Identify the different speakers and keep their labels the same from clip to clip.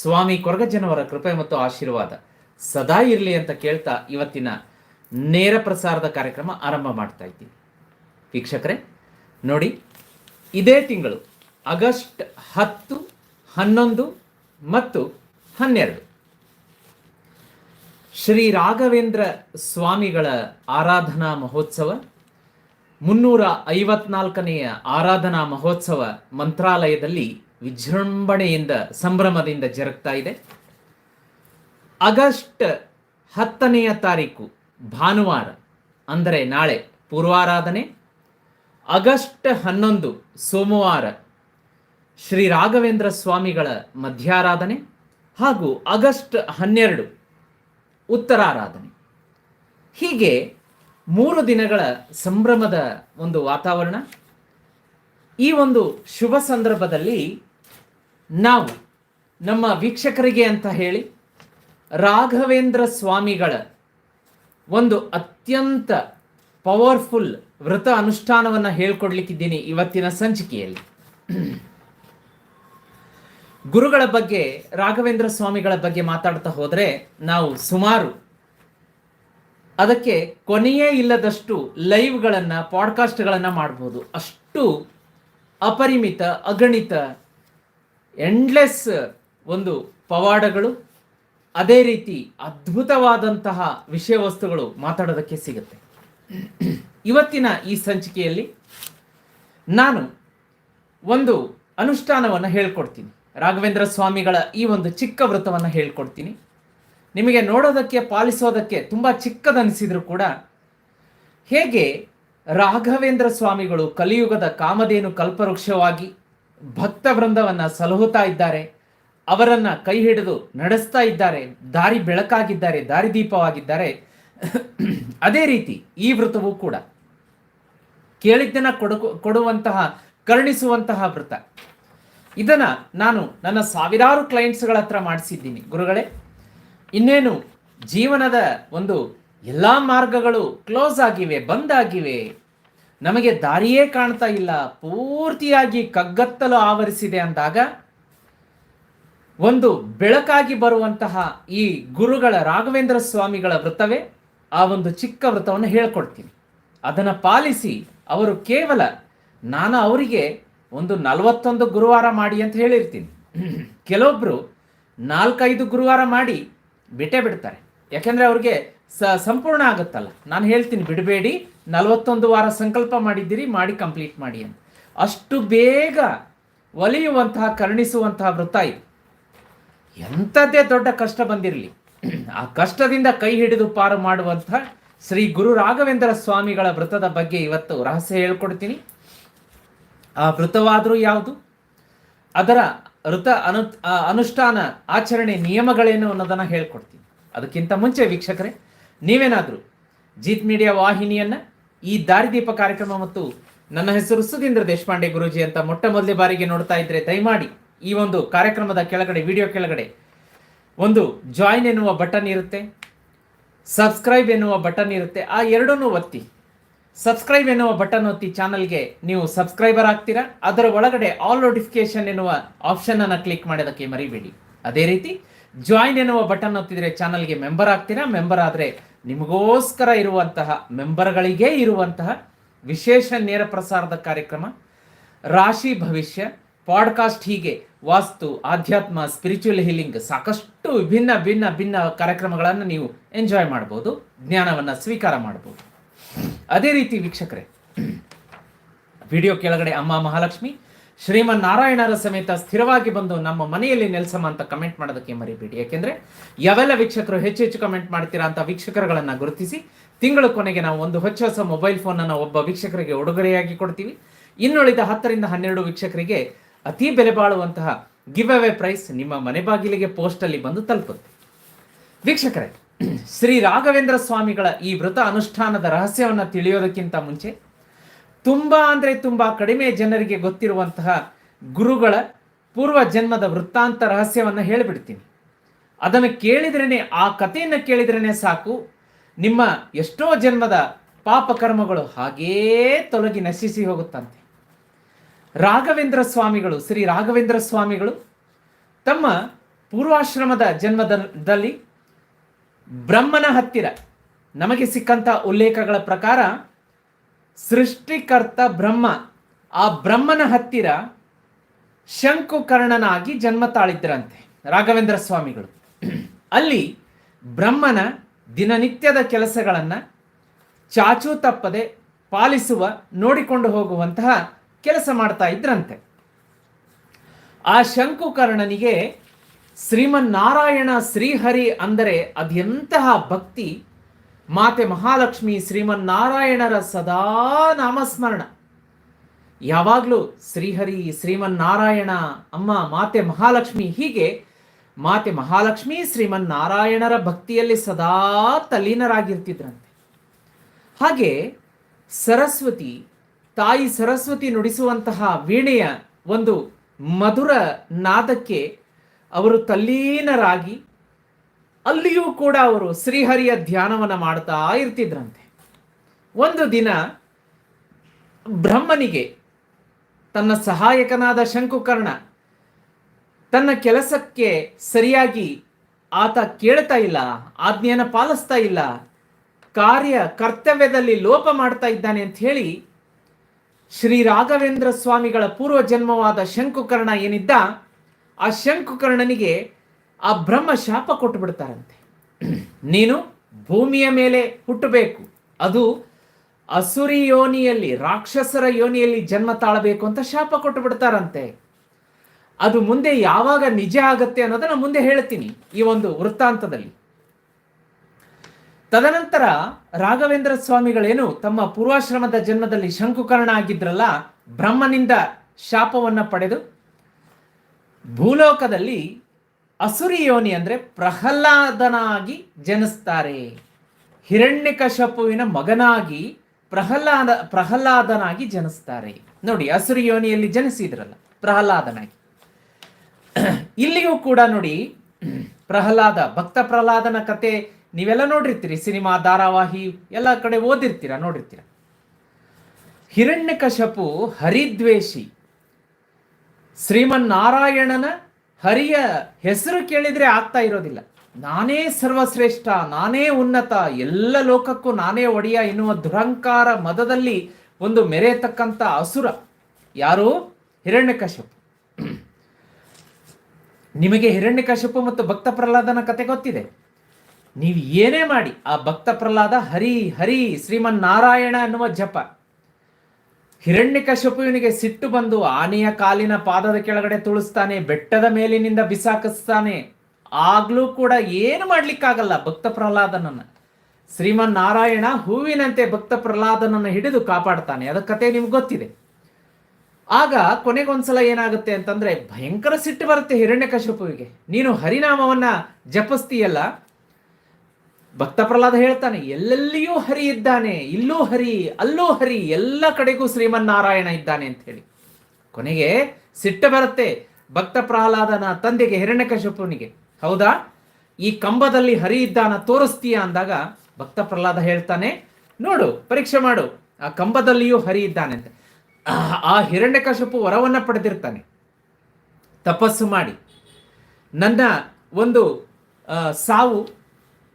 Speaker 1: ಸ್ವಾಮಿ ಕೊರಗಜ್ಜನವರ ಕೃಪೆ ಮತ್ತು ಆಶೀರ್ವಾದ ಸದಾ ಇರಲಿ ಅಂತ ಕೇಳ್ತಾ ಇವತ್ತಿನ ನೇರ ಪ್ರಸಾರದ ಕಾರ್ಯಕ್ರಮ ಆರಂಭ ಮಾಡ್ತಾ ಇದ್ದೀನಿ. ವೀಕ್ಷಕರೇ, ನೋಡಿ, ಇದೇ ತಿಂಗಳು ಆಗಸ್ಟ್ ಹತ್ತು, ಹನ್ನೊಂದು ಮತ್ತು ಹನ್ನೆರಡು. ಶ್ರೀ ರಾಘವೇಂದ್ರ ಸ್ವಾಮಿಗಳ ಆರಾಧನಾ ಮಹೋತ್ಸವ, ಮುನ್ನೂರ ಐವತ್ನಾಲ್ಕನೆಯ ಆರಾಧನಾ ಮಹೋತ್ಸವ ಮಂತ್ರಾಲಯದಲ್ಲಿ ವಿಜೃಂಭಣೆಯಿಂದ, ಸಂಭ್ರಮದಿಂದ ಜರುಗ್ತಾ ಇದೆ. ಆಗಸ್ಟ್ ಹತ್ತನೆಯ ತಾರೀಕು, ಭಾನುವಾರ, ಅಂದರೆ ನಾಳೆ ಪೂರ್ವಾರಾಧನೆ. ಆಗಸ್ಟ್ ಹನ್ನೊಂದು, ಸೋಮವಾರ, ಶ್ರೀ ರಾಘವೇಂದ್ರ ಸ್ವಾಮಿಗಳ ಮಧ್ಯಾರಾಧನೆ ಹಾಗೂ ಆಗಸ್ಟ್ ಹನ್ನೆರಡು, ಉತ್ತರಾರಾಧನೆ. ಹೀಗೆ ಮೂರು ದಿನಗಳ ಸಂಭ್ರಮದ ಒಂದು ವಾತಾವರಣ. ಈ ಒಂದು ಶುಭ ಸಂದರ್ಭದಲ್ಲಿ ನಾವು ನಮ್ಮ ವೀಕ್ಷಕರಿಗೆ ಅಂತ ಹೇಳಿ ರಾಘವೇಂದ್ರ ಸ್ವಾಮಿಗಳ ಒಂದು ಅತ್ಯಂತ ಪವರ್ಫುಲ್ ವ್ರತ ಅನುಷ್ಠಾನವನ್ನು ಹೇಳ್ಕೊಡ್ಲಿಕ್ಕಿದ್ದೀನಿ ಇವತ್ತಿನ ಸಂಚಿಕೆಯಲ್ಲಿ. ಗುರುಗಳ ಬಗ್ಗೆ, ರಾಘವೇಂದ್ರ ಸ್ವಾಮಿಗಳ ಬಗ್ಗೆ ಮಾತಾಡ್ತಾ ಹೋದರೆ ನಾವು ಸುಮಾರು ಅದಕ್ಕೆ ಕೊನೆಯೇ ಇಲ್ಲದಷ್ಟು ಲೈವ್ಗಳನ್ನು, ಪಾಡ್ಕಾಸ್ಟ್ಗಳನ್ನು ಮಾಡ್ಬೋದು. ಅಷ್ಟು ಅಪರಿಮಿತ, ಅಗಣಿತ ಎಂಡ್ಲೆಸ್ ಒಂದು ಪವಾಡಗಳು, ಅದೇ ರೀತಿ ಅದ್ಭುತವಾದಂತಹ ವಿಷಯ ವಸ್ತುಗಳು ಮಾತಾಡೋದಕ್ಕೆ ಸಿಗುತ್ತೆ. ಇವತ್ತಿನ ಈ ಸಂಚಿಕೆಯಲ್ಲಿ ನಾನು ಒಂದು ಅನುಷ್ಠಾನವನ್ನು ಹೇಳ್ಕೊಡ್ತೀನಿ. ರಾಘವೇಂದ್ರ ಸ್ವಾಮಿಗಳ ಈ ಒಂದು ಚಿಕ್ಕ ವ್ರತವನ್ನು ಹೇಳ್ಕೊಡ್ತೀನಿ. ನಿಮಗೆ ನೋಡೋದಕ್ಕೆ, ಪಾಲಿಸೋದಕ್ಕೆ ತುಂಬ ಚಿಕ್ಕದನಿಸಿದರೂ ಕೂಡ ಹೇಗೆ ರಾಘವೇಂದ್ರ ಸ್ವಾಮಿಗಳು ಕಲಿಯುಗದ ಕಾಮಧೇನು ಕಲ್ಪವೃಕ್ಷವಾಗಿ ಭಕ್ತ ವೃಂದವನ್ನು ಸಲಹುತ್ತಾ ಇದ್ದಾರೆ. ಅವರನ್ನ ಕೈ ಹಿಡಿದು ನಡೆಸ್ತಾ ಇದ್ದಾರೆ. ದಾರಿ ಬೆಳಕಾಗಿದ್ದಾರೆ ದಾರಿದೀಪವಾಗಿದ್ದಾರೆ ಅದೇ ರೀತಿ ಈ ವೃತವು ಕೂಡ. ಕೇಳಿದ್ದನ್ನ ಕೊಡು ಕೊಡುವಂತಹ, ಕರುಣಿಸುವಂತಹ ವೃತ. ಇದನ್ನ ನಾನು ನನ್ನ ಸಾವಿರಾರು ಕ್ಲೈಂಟ್ಸ್ಗಳ ಹತ್ರ ಮಾಡಿಸಿದ್ದೀನಿ ಗುರುಗಳೇ. ಇನ್ನೇನು ಜೀವನದ ಒಂದು ಎಲ್ಲ ಮಾರ್ಗಗಳು ಕ್ಲೋಸ್ ಆಗಿವೆ ಬಂದಾಗಿವೆ ನಮಗೆ ದಾರಿಯೇ ಕಾಣ್ತಾ ಇಲ್ಲ. ಪೂರ್ತಿಯಾಗಿ ಕಗ್ಗತ್ತಲು ಆವರಿಸಿದೆ ಅಂದಾಗ ಒಂದು ಬೆಳಕಾಗಿ ಬರುವಂತಹ ಈ ಗುರುಗಳ ರಾಘವೇಂದ್ರ ಸ್ವಾಮಿಗಳ ವೃತ್ತವೇ ಆ ಒಂದು ಚಿಕ್ಕ ವೃತ್ತವನ್ನು ಹೇಳ್ಕೊಡ್ತೀನಿ. ಅದನ್ನು ಪಾಲಿಸಿ ಅವರು ಕೇವಲ ನಾನು ಅವರಿಗೆ ಒಂದು ನಲವತ್ತೊಂದು ಗುರುವಾರ ಮಾಡಿ ಅಂತ ಹೇಳಿರ್ತೀನಿ. ಕೆಲವೊಬ್ಬರು ನಾಲ್ಕೈದು ಗುರುವಾರ ಮಾಡಿ ಬಿಟ್ಟೇ ಬಿಡ್ತಾರೆ. ಯಾಕೆಂದರೆ ಅವ್ರಿಗೆ ಸ ಸಂಪೂರ್ಣ ಆಗುತ್ತಲ್ಲ. ನಾನು ಹೇಳ್ತೀನಿ, ಬಿಡಬೇಡಿ. ನಲವತ್ತೊಂದು ವಾರ ಸಂಕಲ್ಪ ಮಾಡಿದ್ದೀರಿ, ಮಾಡಿ ಕಂಪ್ಲೀಟ್ ಮಾಡಿ ಅಂತ. ಅಷ್ಟು ಬೇಗ ಒಲಿಯುವಂತಹ, ಕರುಣಿಸುವಂತಹ ವೃತ್ತ ಇದು. ಎಂಥದ್ದೇ ದೊಡ್ಡ ಕಷ್ಟ ಬಂದಿರಲಿ. ಆ ಕಷ್ಟದಿಂದ ಕೈ ಹಿಡಿದು ಪಾರು ಮಾಡುವಂಥ ಶ್ರೀ ಗುರು ರಾಘವೇಂದ್ರ ಸ್ವಾಮಿಗಳ ವೃತ್ತದ ಬಗ್ಗೆ ಇವತ್ತು ರಹಸ್ಯ ಹೇಳ್ಕೊಡ್ತೀನಿ. ಆ ವೃತವಾದರೂ ಯಾವುದು? ಅದರ ವೃತ ಅನು, ಅನುಷ್ಠಾನ ಆಚರಣೆ ನಿಯಮಗಳೇನು ಅನ್ನೋದನ್ನು ಹೇಳ್ಕೊಡ್ತೀನಿ. ಅದಕ್ಕಿಂತ ಮುಂಚೆ ವೀಕ್ಷಕರೇ ನೀವೇನಾದರೂ ಜೀತ್ ಮೀಡಿಯಾ ವಾಹಿನಿಯನ್ನು ಈ ದಾರಿದೀಪ ಕಾರ್ಯಕ್ರಮ ಮತ್ತು ನನ್ನ ಹೆಸರು ಸುಧೀಂದ್ರ ದೇಶಪಾಂಡೆ ಗುರೂಜಿ ಅಂತ ಮೊಟ್ಟ ಮೊದಲೇ ಬಾರಿಗೆ ನೋಡ್ತಾ ಇದ್ರೆ ದಯಮಾಡಿ ಈ ಒಂದು ಕಾರ್ಯಕ್ರಮದ ಕೆಳಗಡೆ ವಿಡಿಯೋ ಕೆಳಗಡೆ ಒಂದು ಜಾಯಿನ್ ಎನ್ನುವ ಬಟನ್ ಇರುತ್ತೆ ಸಬ್ಸ್ಕ್ರೈಬ್ ಎನ್ನುವ ಬಟನ್ ಇರುತ್ತೆ, ಆ ಎರಡನ್ನೂ ಒತ್ತಿ. ಸಬ್ಸ್ಕ್ರೈಬ್ ಎನ್ನುವ ಬಟನ್ ಒತ್ತಿ ಚಾನಲ್ಗೆ ನೀವು ಸಬ್ಸ್ಕ್ರೈಬರ್ ಆಗ್ತೀರಾ? ಅದರ ಒಳಗಡೆ ಆಲ್ ನೋಟಿಫಿಕೇಶನ್ ಎನ್ನುವ ಆಪ್ಷನ್ ಅನ್ನು ಕ್ಲಿಕ್ ಮಾಡೋದಕ್ಕೆ ಮರಿಬೇಡಿ. ಅದೇ ರೀತಿ ಜಾಯಿನ್ ಎನ್ನುವ ಬಟನ್ ಒತ್ತಿದ್ರೆ ಚಾನಲ್ಗೆ ಮೆಂಬರ್ ಆಗ್ತೀರಾ? ಮೆಂಬರ್ ಆದರೆ ನಿಮಗೋಸ್ಕರ ಇರುವಂತಹ ಮೆಂಬರ್ಗಳಿಗೆ ಇರುವಂತಹ ವಿಶೇಷ ನೇರ ಪ್ರಸಾರದ ಕಾರ್ಯಕ್ರಮ, ರಾಶಿ ಭವಿಷ್ಯ, ಪಾಡ್ಕಾಸ್ಟ್ ಹೀಗೆ ವಾಸ್ತು, ಆಧ್ಯಾತ್ಮ ಸ್ಪಿರಿಚುವಲ್ ಹೀಲಿಂಗ್ ಸಾಕಷ್ಟು ವಿಭಿನ್ನ, ಭಿನ್ನ ಭಿನ್ನ ಕಾರ್ಯಕ್ರಮಗಳನ್ನು ನೀವು ಎಂಜಾಯ್ ಮಾಡ್ಬೋದು, ಜ್ಞಾನವನ್ನು ಸ್ವೀಕಾರ ಮಾಡ್ಬೋದು. ಅದೇ ರೀತಿ ವೀಕ್ಷಕರೇ ವಿಡಿಯೋ ಕೆಳಗಡೆ ಅಮ್ಮ ಮಹಾಲಕ್ಷ್ಮಿ ಶ್ರೀಮನ್ ನಾರಾಯಣರ ಸಮೇತ ಸ್ಥಿರವಾಗಿ ಬಂದು ನಮ್ಮ ಮನೆಯಲ್ಲಿ ನೆಲೆಸಮ ಅಂತ ಕಮೆಂಟ್ ಮಾಡೋದಕ್ಕೆ ಮರಿಬೇಡಿ. ಯಾಕೆಂದ್ರೆ ಯಾವೆಲ್ಲ ವೀಕ್ಷಕರು ಹೆಚ್ಚು ಹೆಚ್ಚು ಕಮೆಂಟ್ ಮಾಡ್ತೀರಾ ಅಂತ ವೀಕ್ಷಕರುಗಳನ್ನ ಗುರುತಿಸಿ ತಿಂಗಳ ಕೊನೆಗೆ ನಾವು ಒಂದು ಹೊಚ್ಚ ಹೊಸ ಮೊಬೈಲ್ ಫೋನ್ ಅನ್ನು ಒಬ್ಬ ವೀಕ್ಷಕರಿಗೆ ಉಡುಗೊರೆಯಾಗಿ ಕೊಡ್ತೀವಿ. ಇನ್ನುಳಿದ ಹತ್ತರಿಂದ ಹನ್ನೆರಡು ವೀಕ್ಷಕರಿಗೆ ಅತಿ ಬೆಲೆ ಬಾಳುವಂತಹ ಗಿವ್ ಅವೇ ಪ್ರೈಸ್ ನಿಮ್ಮ ಮನೆ ಬಾಗಿಲಿಗೆ ಪೋಸ್ಟಲ್ಲಿ ಬಂದು ತಲುಪುತ್ತೆ. ವೀಕ್ಷಕರೇ, ಶ್ರೀ ರಾಘವೇಂದ್ರ ಸ್ವಾಮಿಗಳ ಈ ವ್ರತ ಅನುಷ್ಠಾನದ ರಹಸ್ಯವನ್ನು ತಿಳಿಯೋದಕ್ಕಿಂತ ಮುಂಚೆ ತುಂಬ ಅಂದರೆ ತುಂಬ ಕಡಿಮೆ ಜನರಿಗೆ ಗೊತ್ತಿರುವಂತಹ ಗುರುಗಳ ಪೂರ್ವ ಜನ್ಮದ ವೃತ್ತಾಂತ ರಹಸ್ಯವನ್ನು ಹೇಳಿಬಿಡ್ತೀನಿ. ಅದನ್ನು ಕೇಳಿದ್ರೇ ಆ ಕಥೆಯನ್ನು ಕೇಳಿದ್ರೇ ಸಾಕು. ನಿಮ್ಮ ಎಷ್ಟೋ ಜನ್ಮದ ಪಾಪ ಕರ್ಮಗಳು ಹಾಗೇ ತೊಲಗಿ ನಶಿಸಿ ಹೋಗುತ್ತಂತೆ. ರಾಘವೇಂದ್ರ ಸ್ವಾಮಿಗಳು, ಶ್ರೀ ರಾಘವೇಂದ್ರ ಸ್ವಾಮಿಗಳು ತಮ್ಮ ಪೂರ್ವಾಶ್ರಮದ ಜನ್ಮದಲ್ಲಿ ಬ್ರಹ್ಮನ ಹತ್ತಿರ ನಮಗೆ ಸಿಕ್ಕಂತ ಉಲ್ಲೇಖಗಳ ಪ್ರಕಾರ ಸೃಷ್ಟಿಕರ್ತ ಬ್ರಹ್ಮ. ಆ ಬ್ರಹ್ಮನ ಹತ್ತಿರ ಶಂಕುಕರ್ಣನಾಗಿ ಜನ್ಮ ತಾಳಿದ್ರಂತೆ ರಾಘವೇಂದ್ರ ಸ್ವಾಮಿಗಳು. ಅಲ್ಲಿ ಬ್ರಹ್ಮನ ದಿನನಿತ್ಯದ ಕೆಲಸಗಳನ್ನು ಚಾಚೂ ತಪ್ಪದೆ ಪಾಲಿಸುವ, ನೋಡಿಕೊಂಡು ಹೋಗುವಂತಹ ಕೆಲಸ ಮಾಡ್ತಾ ಇದ್ರಂತೆ. ಆ ಶಂಕುಕರ್ಣನಿಗೆ ಶ್ರೀಮನ್ನಾರಾಯಣ ಶ್ರೀಹರಿ ಅಂದರೆ ಅದೆಂತಹ ಭಕ್ತಿ ಮಾತೆ ಮಹಾಲಕ್ಷ್ಮಿ ಶ್ರೀಮನ್ನಾರಾಯಣರ ಸದಾ ನಾಮಸ್ಮರಣ. ಯಾವಾಗಲೂ ಶ್ರೀಹರಿ ಶ್ರೀಮನ್ನಾರಾಯಣ, ಅಮ್ಮ ಮಾತೆ ಮಹಾಲಕ್ಷ್ಮಿ ಹೀಗೆ ಮಾತೆ ಮಹಾಲಕ್ಷ್ಮಿ ಶ್ರೀಮನ್ನಾರಾಯಣರ ಭಕ್ತಿಯಲ್ಲಿ ಸದಾ ತಲ್ಲೀನರಾಗಿರ್ತಿದ್ರಂತೆ. ಹಾಗೆ ಸರಸ್ವತಿ, ತಾಯಿ ಸರಸ್ವತಿ ನುಡಿಸುವಂತಹ ವೀಣೆಯ ಒಂದು ಮಧುರ ನಾದಕ್ಕೆ ಅವರು ತಲ್ಲೀನರಾಗಿ ಅಲ್ಲಿಯೂ ಕೂಡ ಅವರು ಶ್ರೀಹರಿಯ ಧ್ಯಾನವನ್ನು ಮಾಡ್ತಾ ಇರ್ತಿದ್ರಂತೆ. ಒಂದು ದಿನ ಬ್ರಹ್ಮನಿಗೆ ತನ್ನ ಸಹಾಯಕನಾದ ಶಂಕುಕರ್ಣ ತನ್ನ ಕೆಲಸಕ್ಕೆ ಸರಿಯಾಗಿ ಆತ ಕೇಳ್ತಾ ಇಲ್ಲ, ಆಜ್ಞೆಯನ್ನು ಪಾಲಿಸ್ತಾ ಇಲ್ಲ, ಕಾರ್ಯ ಕರ್ತವ್ಯದಲ್ಲಿ ಲೋಪ ಮಾಡ್ತಾ ಇದ್ದಾನೆ ಅಂತ ಹೇಳಿ ಶ್ರೀ ರಾಘವೇಂದ್ರ ಸ್ವಾಮಿಗಳ ಪೂರ್ವ ಜನ್ಮವಾದ ಶಂಕುಕರ್ಣ ಏನಿದ್ದ, ಆ ಶಂಕುಕರ್ಣನಿಗೆ ಆ ಬ್ರಹ್ಮ ಶಾಪ ಕೊಟ್ಟು ಬಿಡ್ತಾರಂತೆ ನೀನು ಭೂಮಿಯ ಮೇಲೆ ಹುಟ್ಟಬೇಕು. ಅದು ಅಸುರಿ ಯೋನಿಯಲ್ಲಿ, ರಾಕ್ಷಸರ ಯೋನಿಯಲ್ಲಿ ಜನ್ಮ ತಾಳಬೇಕು ಅಂತ ಶಾಪ ಕೊಟ್ಟು ಬಿಡ್ತಾರಂತೆ ಅದು ಮುಂದೆ ಯಾವಾಗ ನಿಜ ಆಗತ್ತೆ ಅನ್ನೋದನ್ನ ಮುಂದೆ ಹೇಳ್ತೀನಿ ಈ ಒಂದು ವೃತ್ತಾಂತದಲ್ಲಿ. ತದನಂತರ ರಾಘವೇಂದ್ರ ಸ್ವಾಮಿಗಳೇನು ತಮ್ಮ ಪೂರ್ವಾಶ್ರಮದ ಜನ್ಮದಲ್ಲಿ ಶಂಕುಕರ್ಣ ಆಗಿದ್ರಲ್ಲ, ಬ್ರಹ್ಮನಿಂದ ಶಾಪವನ್ನ ಪಡೆದು ಭೂಲೋಕದಲ್ಲಿ ಅಸುರಿ ಯೋನಿ ಅಂದರೆ ಪ್ರಹ್ಲಾದನಾಗಿ ಜನಿಸ್ತಾರೆ. ಹಿರಣ್ಯಕಶಪುವಿನ ಮಗನಾಗಿ ಪ್ರಹ್ಲಾದ, ಪ್ರಹ್ಲಾದನಾಗಿ ಜನಿಸ್ತಾರೆ. ನೋಡಿ ಅಸುರಿ ಯೋನಿಯಲ್ಲಿ ಜನಿಸಿದ್ರಲ್ಲ, ಪ್ರಹ್ಲಾದನಾಗಿ. ಇಲ್ಲಿಯೂ ಕೂಡ ನೋಡಿ, ಪ್ರಹ್ಲಾದ, ಭಕ್ತ ಪ್ರಹ್ಲಾದನ ಕತೆ ನೀವೆಲ್ಲ ನೋಡಿರ್ತೀರಿ, ಸಿನಿಮಾ, ಧಾರಾವಾಹಿ, ಎಲ್ಲ ಕಡೆ ಓದಿರ್ತೀರ, ನೋಡಿರ್ತೀರ? ಹಿರಣ್ಯಕಶಪು ಹರಿದ್ವೇಷಿ, ಶ್ರೀಮನ್ನಾರಾಯಣನ ಹರಿಯ ಹೆಸರು ಕೇಳಿದ್ರೆ ಆಗ್ತಾ ಇರೋದಿಲ್ಲ. ನಾನೇ ಸರ್ವಶ್ರೇಷ್ಠ, ನಾನೇ ಉನ್ನತ, ಎಲ್ಲ ಲೋಕಕ್ಕೂ ನಾನೇ ಒಡೆಯ ಎನ್ನುವ ದುರಂಕಾರ ಮದದಲ್ಲಿ ಒಂದು ಮೆರೆಯತಕ್ಕಂಥ ಅಸುರ ಯಾರು? ಹಿರಣ್ಯಕಶಪು ನಿಮಗೆ ಹಿರಣ್ಯಕಶಪು ಮತ್ತು ಭಕ್ತ ಪ್ರಹ್ಲಾದನ ಕತೆ ಗೊತ್ತಿದೆ. ನೀವು ಏನೇ ಮಾಡಿ, ಆ ಭಕ್ತ ಪ್ರಹ್ಲಾದ ಹರಿ ಹರಿ ಶ್ರೀಮನ್ ನಾರಾಯಣ ಅನ್ನುವ ಜಪ. ಹಿರಣ್ಯಕಶಪುವಿನಿಗೆ ಸಿಟ್ಟು ಬಂದು ಆನೆಯ ಕಾಲಿನ ಪಾದದ ಕೆಳಗಡೆ ತುಳಿಸ್ತಾನೆ, ಬೆಟ್ಟದ ಮೇಲಿನಿಂದ ಬಿಸಾಕಿಸ್ತಾನೆ. ಆಗ್ಲೂ ಕೂಡ ಏನು ಮಾಡ್ಲಿಕ್ಕಾಗಲ್ಲ ಭಕ್ತ ಪ್ರಹ್ಲಾದನನ್ನ. ಶ್ರೀಮನ್ನಾರಾಯಣ ಹೂವಿನಂತೆ ಭಕ್ತ ಪ್ರಹ್ಲಾದನನ್ನು ಹಿಡಿದು ಕಾಪಾಡ್ತಾನೆ. ಅದ ಕತೆ ನಿಮ್ಗೆ ಗೊತ್ತಿದೆ. ಆಗ ಕೊನೆಗೊಂದ್ಸಲ ಏನಾಗುತ್ತೆ ಅಂತಂದ್ರೆ ಭಯಂಕರ ಸಿಟ್ಟು ಬರುತ್ತೆ ಹಿರಣ್ಯಕಶಪುವಿಗೆ ನೀನು ಹರಿನಾಮವನ್ನ ಜಪಿಸ್ತೀಯಲ್ಲ ಭಕ್ತ ಪ್ರಹ್ಲಾದ ಹೇಳ್ತಾನೆ, ಎಲ್ಲೆಲ್ಲಿಯೂ ಹರಿ ಇದ್ದಾನೆ, ಇಲ್ಲೂ ಹರಿ, ಅಲ್ಲೂ ಹರಿ, ಎಲ್ಲ ಕಡೆಗೂ ಶ್ರೀಮನ್ನಾರಾಯಣ ಇದ್ದಾನೆ ಅಂತ ಹೇಳಿ ಕೊನೆಗೆ ಸಿಟ್ಟು ಬರುತ್ತೆ ಭಕ್ತ ಪ್ರಹ್ಲಾದನ ತಂದೆಗೆ ಹಿರಣ್ಯಕಶಪುನಿಗೆ ಹೌದಾ? ಈ ಕಂಬದಲ್ಲಿ ಹರಿ ಇದ್ದಾನ ತೋರಿಸ್ತೀಯ ಅಂದಾಗ ಭಕ್ತ ಪ್ರಹ್ಲಾದ ಹೇಳ್ತಾನೆ, ನೋಡು, ಪರೀಕ್ಷೆ ಮಾಡು, ಆ ಕಂಬದಲ್ಲಿಯೂ ಹರಿ ಇದ್ದಾನೆ ಅಂತ. ಆ- ಹಿರಣ್ಯಕಶಪು ವರವನ್ನು ಪಡೆದಿರ್ತಾನೆ. ತಪಸ್ಸು ಮಾಡಿ. ನನ್ನ ಒಂದು ಸಾವು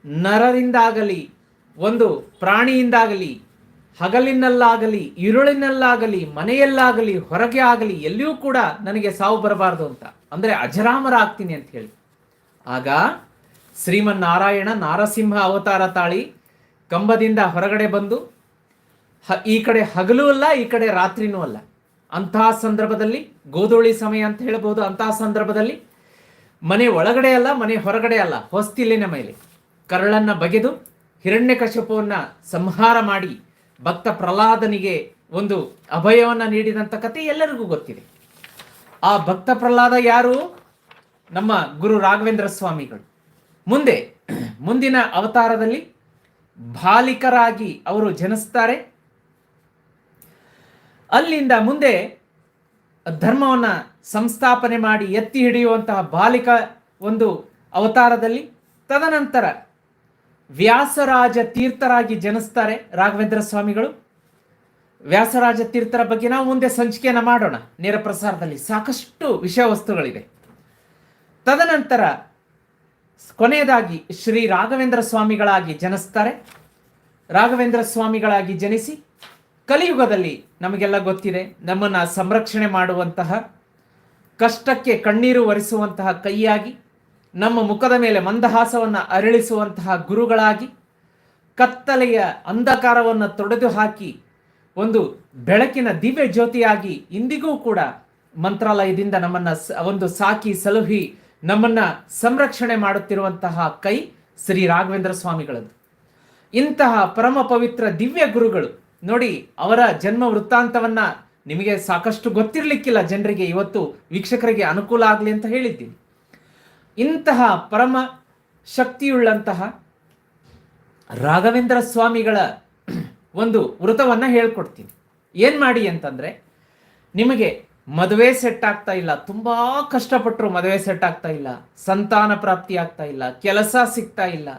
Speaker 1: ನರರಿಂದಾಗಲಿ ಒಂದು ಪ್ರಾಣಿಯಿಂದಾಗಲಿ, ಹಗಲಿನಲ್ಲಾಗಲಿ ಇರುಳಿನಲ್ಲಾಗಲಿ ಮನೆಯಲ್ಲಾಗಲಿ, ಹೊರಗೆ ಆಗಲಿ, ಎಲ್ಲಿಯೂ ಕೂಡ ನನಗೆ ಸಾವು ಬರಬಾರದು ಅಂತ. ಅಂದರೆ ಅಜರಾಮರ ಆಗ್ತೀನಿ ಅಂತ ಹೇಳಿ. ಆಗ ಶ್ರೀಮನ್ನಾರಾಯಣ ನಾರಸಿಂಹ ಅವತಾರ ತಾಳಿ ಕಂಬದಿಂದ ಹೊರಗಡೆ ಬಂದು, ಹ- ಈ ಕಡೆ ಹಗಲೂ ಅಲ್ಲ, ಈ ಕಡೆ ರಾತ್ರಿನೂ ಅಲ್ಲ. ಅಂತಹ ಸಂದರ್ಭದಲ್ಲಿ, ಗೋಧೂಳಿ ಸಮಯ ಅಂತ ಹೇಳ್ಬೋದು ಅಂತಹ ಸಂದರ್ಭದಲ್ಲಿ ಮನೆ ಒಳಗಡೆ ಅಲ್ಲ, ಮನೆ ಹೊರಗಡೆ ಅಲ್ಲ ಹೊಸ್ತಿಲಿನ ಮೇಲೆ. ಕರಳನ್ನ ಬಗೆದು ಹಿರಣ್ಯಕಶಪವನ್ನು ಸಂಹಾರ ಮಾಡಿ ಭಕ್ತ ಪ್ರಹ್ಲಾದನಿಗೆ ಒಂದು ಅಭಯವನ್ನ ನೀಡಿದಂಥ ಕಥೆ ಎಲ್ಲರಿಗೂ ಗೊತ್ತಿದೆ. ಆ ಭಕ್ತ ಪ್ರಹ್ಲಾದ ಯಾರು? ನಮ್ಮ ಗುರು ರಾಘವೇಂದ್ರ ಸ್ವಾಮಿಗಳು. ಮುಂದೆ, ಮುಂದಿನ ಅವತಾರದಲ್ಲಿ ಬಾಲಿಕರಾಗಿ ಅವರು ಜನಿಸ್ತಾರೆ. ಅಲ್ಲಿಂದ ಮುಂದೆ ಧರ್ಮವನ್ನು ಸಂಸ್ಥಾಪನೆ ಮಾಡಿ ಎತ್ತಿ ಹಿಡಿಯುವಂತಹ ಬಾಲಿಕ ಒಂದು ಅವತಾರದಲ್ಲಿ ತದನಂತರ ವ್ಯಾಸರಾಜ ತೀರ್ಥರಾಗಿ ಜನಿಸ್ತಾರೆ ರಾಘವೇಂದ್ರ ಸ್ವಾಮಿಗಳು. ವ್ಯಾಸರಾಜ ತೀರ್ಥರ ಬಗ್ಗೆ ನಾವು ಮುಂದೆ ಸಂಚಿಕೆಯನ್ನು ಮಾಡೋಣ. ನೇರ ಪ್ರಸಾರದಲ್ಲಿ ಸಾಕಷ್ಟು ವಿಷಯ ವಸ್ತುಗಳಿದೆ ತದನಂತರ ಕೊನೆಯದಾಗಿ ಶ್ರೀ ರಾಘವೇಂದ್ರ ಸ್ವಾಮಿಗಳಾಗಿ ಜನಿಸ್ತಾರೆ. ರಾಘವೇಂದ್ರ ಸ್ವಾಮಿಗಳಾಗಿ ಜನಿಸಿ ಕಲಿಯುಗದಲ್ಲಿ ನಮಗೆಲ್ಲ ಗೊತ್ತಿದೆ ನಮ್ಮನ್ನು ಸಂರಕ್ಷಣೆ ಮಾಡುವಂತಹ, ಕಷ್ಟಕ್ಕೆ ಕಣ್ಣೀರು ಒರೆಸುವಂತಹ ಕೈಯಾಗಿ ನಮ್ಮ ಮುಖದ ಮೇಲೆ ಮಂದಹಾಸವನ್ನು ಅರಳಿಸುವಂತಹ ಗುರುಗಳಾಗಿ ಕತ್ತಲೆಯ ಅಂಧಕಾರವನ್ನು ತೊಡೆದು ಹಾಕಿ ಒಂದು ಬೆಳಕಿನ ದಿವ್ಯ ಜ್ಯೋತಿಯಾಗಿ ಇಂದಿಗೂ ಕೂಡ ಮಂತ್ರಾಲಯದಿಂದ ನಮ್ಮನ್ನ ಒಂದು ಸಾಕಿ ಸಲುಹಿ ನಮ್ಮನ್ನ ಸಂರಕ್ಷಣೆ ಮಾಡುತ್ತಿರುವಂತಹ ಕೈ ಶ್ರೀ ರಾಘವೇಂದ್ರ ಸ್ವಾಮಿಗಳದ್ದು. ಇಂತಹ ಪರಮ ಪವಿತ್ರ ದಿವ್ಯ ಗುರುಗಳು ನೋಡಿ ಅವರ ಜನ್ಮ ವೃತ್ತಾಂತವನ್ನು ನಿಮಗೆ ಸಾಕಷ್ಟು ಗೊತ್ತಿರಲಿಕ್ಕಿಲ್ಲ. ಜನರಿಗೆ ಇವತ್ತು ವೀಕ್ಷಕರಿಗೆ ಅನುಕೂಲ ಆಗಲಿ ಅಂತ ಹೇಳಿದ್ದೀನಿ. ಇಂತಹ ಪರಮ ಶಕ್ತಿಯುಳ್ಳಂತಹ ರಾಘವೇಂದ್ರ ಸ್ವಾಮಿಗಳ ಒಂದು ವೃತವನ್ನು ಹೇಳ್ಕೊಡ್ತೀನಿ. ಏನು ಮಾಡಿ ಅಂತಂದರೆ, ನಿಮಗೆ ಮದುವೆ ಸೆಟ್ ಆಗ್ತಾ ಇಲ್ಲ, ತುಂಬ ಕಷ್ಟಪಟ್ಟರು ಮದುವೆ ಸೆಟ್ ಆಗ್ತಾ ಇಲ್ಲ, ಸಂತಾನ ಪ್ರಾಪ್ತಿ ಆಗ್ತಾ ಇಲ್ಲ, ಕೆಲಸ ಸಿಗ್ತಾ ಇಲ್ಲ,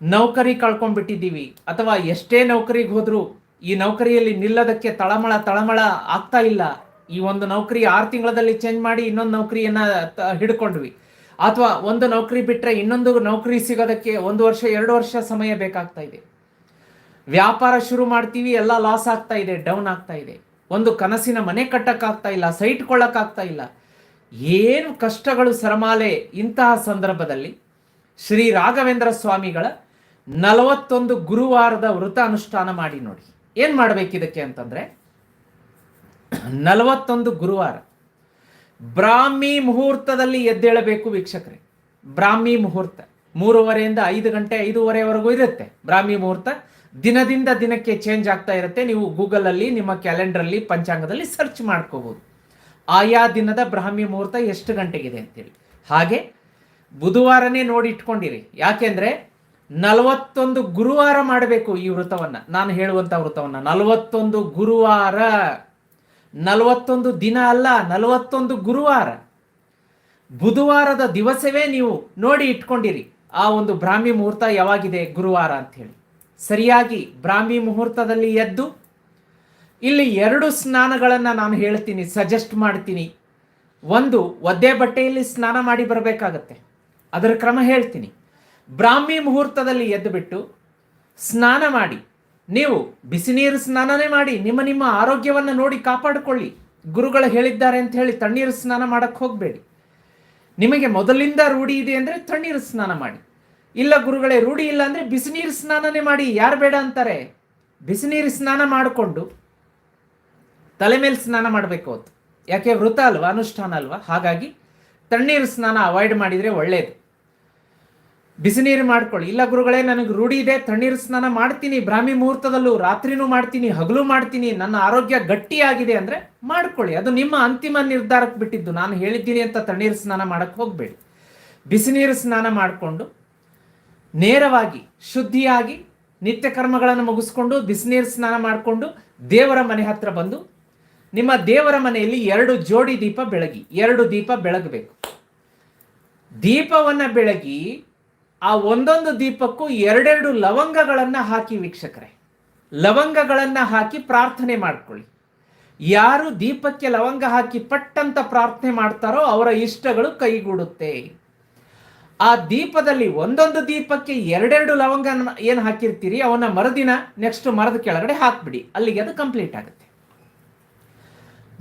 Speaker 1: ನೌಕರಿ ಕಳ್ಕೊಂಡ್ಬಿಟ್ಟಿದ್ದೀವಿ, ಅಥವಾ ಎಷ್ಟೇ ನೌಕರಿಗೆ ಹೋದರೂ ಈ ನೌಕರಿಯಲ್ಲಿ ನಿಲ್ಲದಕ್ಕೆ ತಳಮಳ ತಳಮಳ ಆಗ್ತಾ ಇಲ್ಲ, ಈ ಒಂದು ನೌಕರಿ ಆರು ತಿಂಗಳಲ್ಲಿ ಚೇಂಜ್ ಮಾಡಿ ಇನ್ನೊಂದು ನೌಕರಿಯನ್ನು ಹಿಡ್ಕೊಂಡ್ವಿ. ಅಥವಾ ಒಂದು ನೌಕರಿ ಬಿಟ್ಟರೆ ಇನ್ನೊಂದು ನೌಕರಿ ಸಿಗೋದಕ್ಕೆ ಒಂದು ವರ್ಷ, ಎರಡು ವರ್ಷ ಸಮಯ ಬೇಕಾಗ್ತಾ ಇದೆ. ವ್ಯಾಪಾರ ಶುರು ಮಾಡ್ತೀವಿ, ಎಲ್ಲ ಲಾಸ್ ಆಗ್ತಾ ಇದೆ ಡೌನ್ ಆಗ್ತಾ ಇದೆ. ಒಂದು ಕನಸಿನ ಮನೆ ಕಟ್ಟಕ್ಕಾಗ್ತಾ ಇಲ್ಲ ಸೈಟ್ ಕೊಳ್ಳಕ್ಕಾಗ್ತಾ ಇಲ್ಲ. ಏನು ಕಷ್ಟಗಳು ಸರಮಾಲೆ ಇಂತಹ ಸಂದರ್ಭದಲ್ಲಿ. ಶ್ರೀ ರಾಘವೇಂದ್ರ ಸ್ವಾಮಿಗಳ ನಲವತ್ತೊಂದು ಗುರುವಾರದ ವೃತ ಅನುಷ್ಠಾನ ಮಾಡಿ ನೋಡಿ. ಏನು ಮಾಡ್ಬೇಕು ಇದಕ್ಕೆ ಅಂತಂದ್ರೆ, ನಲವತ್ತೊಂದು ಗುರುವಾರ ಬ್ರಾಹ್ಮಿ ಮುಹೂರ್ತದಲ್ಲಿ ಎದ್ದೇಳಬೇಕು ವೀಕ್ಷಕರೇ. ಬ್ರಾಹ್ಮಿ ಮುಹೂರ್ತ. ಮೂರುವರೆಯಿಂದ ಐದು ಗಂಟೆ, ಐದೂವರೆವರೆಗೂ ಇರುತ್ತೆ. ಬ್ರಾಹ್ಮಿ ಮುಹೂರ್ತ. ದಿನದಿಂದ ದಿನಕ್ಕೆ ಚೇಂಜ್ ಆಗ್ತಾ ಇರುತ್ತೆ. ನೀವು ಗೂಗಲಲ್ಲಿ, ನಿಮ್ಮ ಕ್ಯಾಲೆಂಡರಲ್ಲಿ, ಪಂಚಾಂಗದಲ್ಲಿ ಸರ್ಚ್ ಮಾಡ್ಕೋಬಹುದು ಆಯಾ ದಿನದ ಬ್ರಾಹ್ಮಿ ಮುಹೂರ್ತ ಎಷ್ಟು ಗಂಟೆಗಿದೆ ಅಂತೇಳಿ. ಹಾಗೆ ಬುಧವಾರನೇ ನೋಡಿ ಇಟ್ಕೊಂಡಿರಿ ಯಾಕೆಂದ್ರೆ ನಲವತ್ತೊಂದು ಗುರುವಾರ ಮಾಡಬೇಕು ಈ ವೃತವನ್ನ ನಾನು ಹೇಳುವಂತ ವೃತವನ್ನ ನಲವತ್ತೊಂದು ಗುರುವಾರ ನಲವತ್ತೊಂದು ದಿನ ಅಲ್ಲ, ನಲವತ್ತೊಂದು ಗುರುವಾರ. ಬುಧವಾರದ ದಿವಸವೇ ನೀವು ನೋಡಿ ಇಟ್ಕೊಂಡಿರಿ. ಆ ಒಂದು ಬ್ರಾಹ್ಮಿ ಮುಹೂರ್ತ ಯಾವಾಗಿದೆ ಗುರುವಾರ ಅಂತ ಹೇಳಿ. ಸರಿಯಾಗಿ ಬ್ರಾಹ್ಮಿ ಮುಹೂರ್ತದಲ್ಲಿ ಎದ್ದು, ಇಲ್ಲಿ ಎರಡು ಸ್ನಾನಗಳನ್ನು ನಾನು ಹೇಳ್ತೀನಿ ಸಜೆಸ್ಟ್ ಮಾಡ್ತೀನಿ. ಒಂದು, ಒದ್ದೆ ಬಟ್ಟೆಯಲ್ಲಿ ಸ್ನಾನ ಮಾಡಿ ಬರಬೇಕಾಗತ್ತೆ. ಅದರ ಕ್ರಮ ಹೇಳ್ತೀನಿ. ಬ್ರಾಹ್ಮಿ ಮುಹೂರ್ತದಲ್ಲಿ ಎದ್ದುಬಿಟ್ಟು ಸ್ನಾನ ಮಾಡಿ ನೀವು ಬಿಸಿ ನೀರು ಸ್ನಾನನೇ ಮಾಡಿ ನಿಮ್ಮ ನಿಮ್ಮ ಆರೋಗ್ಯವನ್ನು ನೋಡಿ ಕಾಪಾಡಿಕೊಳ್ಳಿ. ಗುರುಗಳು ಹೇಳಿದ್ದಾರೆ ಅಂತ ಹೇಳಿ ತಣ್ಣೀರು ಸ್ನಾನ ಮಾಡಕ್ಕೆ ಹೋಗಬೇಡಿ. ನಿಮಗೆ ಮೊದಲಿಂದ ರೂಢಿ ಇದೆ ಅಂದರೆ ತಣ್ಣೀರು ಸ್ನಾನ ಮಾಡಿ. ಇಲ್ಲ ಗುರುಗಳೇ, ರೂಢಿ ಇಲ್ಲ ಅಂದರೆ ಬಿಸಿನೀರು ಸ್ನಾನನೇ ಮಾಡಿ. ಯಾರು ಬೇಡ ಅಂತಾರೆ? ಬಿಸಿನೀರು ಸ್ನಾನ ಮಾಡಿಕೊಂಡು ತಲೆ ಮೇಲೆ ಸ್ನಾನ ಮಾಡಬೇಕು ಅವತ್ತು. ಯಾಕೆ? ವೃತ ಅಲ್ವಾ? ಅನುಷ್ಠಾನ ಅಲ್ವಾ? ಹಾಗಾಗಿ ತಣ್ಣೀರು ಸ್ನಾನ ಅವಾಯ್ಡ್ ಮಾಡಿದರೆ ಒಳ್ಳೆಯದು ಬಿಸಿನೀರು ಮಾಡ್ಕೊಳ್ಳಿ. ಇಲ್ಲ ಗುರುಗಳೇ, ನನಗೆ ರೂಢಿ ಇದೆ, ತಣ್ಣೀರು ಸ್ನಾನ ಮಾಡ್ತೀನಿ, ಬ್ರಾಹ್ಮಿ ಮುಹೂರ್ತದಲ್ಲೂ ರಾತ್ರಿನೂ ಮಾಡ್ತೀನಿ, ಹಗಲು ಮಾಡ್ತೀನಿ, ನನ್ನ ಆರೋಗ್ಯ ಗಟ್ಟಿಯಾಗಿದೆ ಅಂದ್ರೆ ಮಾಡ್ಕೊಳ್ಳಿ. ಅದು ನಿಮ್ಮ ಅಂತಿಮ ನಿರ್ಧಾರಕ್ಕೆ ಬಿಟ್ಟಿದ್ದು. ನಾನು ಹೇಳಿದ್ದೀನಿ ಅಂತ ತಣ್ಣೀರು ಸ್ನಾನ ಮಾಡಕ್ಕೆ ಹೋಗಬೇಡಿ. ಬಿಸಿನೀರು ಸ್ನಾನ ಮಾಡಿಕೊಂಡು ನೇರವಾಗಿ, ಶುದ್ಧಿಯಾಗಿ ನಿತ್ಯ ಕರ್ಮಗಳನ್ನು ಮುಗಿಸ್ಕೊಂಡು ಬಿಸಿನೀರು ಸ್ನಾನ ಮಾಡಿಕೊಂಡು ದೇವರ ಮನೆ ಹತ್ರ ಬಂದು ನಿಮ್ಮ ದೇವರ ಮನೆಯಲ್ಲಿ ಎರಡು ಜೋಡಿ ದೀಪ ಬೆಳಗಿ. ಎರಡು ದೀಪ ಬೆಳಗಬೇಕು. ದೀಪವನ್ನು ಬೆಳಗಿ ಆ ಒಂದೊಂದು ದೀಪಕ್ಕೂ ಎರಡೆರಡು ಲವಂಗಗಳನ್ನ ಹಾಕಿ ವೀಕ್ಷಕರೇ. ಲವಂಗಗಳನ್ನ ಹಾಕಿ ಪ್ರಾರ್ಥನೆ ಮಾಡ್ಕೊಳ್ಳಿ. ಯಾರು ದೀಪಕ್ಕೆ ಲವಂಗ ಹಾಕಿ ಪಟ್ಟಂತ ಪ್ರಾರ್ಥನೆ ಮಾಡ್ತಾರೋ ಅವರ ಇಷ್ಟಗಳು ಕೈಗೂಡುತ್ತೆ. ಆ ದೀಪದಲ್ಲಿ ಒಂದೊಂದು ದೀಪಕ್ಕೆ ಎರಡೆರಡು ಲವಂಗ ಏನು ಹಾಕಿರ್ತೀರಿ, ಅವನ್ನ ಮರದಿನ ನೆಕ್ಸ್ಟ್ ಮರದ ಕೆಳಗಡೆ ಹಾಕ್ಬಿಡಿ. ಅಲ್ಲಿಗೆ ಅದು ಕಂಪ್ಲೀಟ್ ಆಗುತ್ತೆ.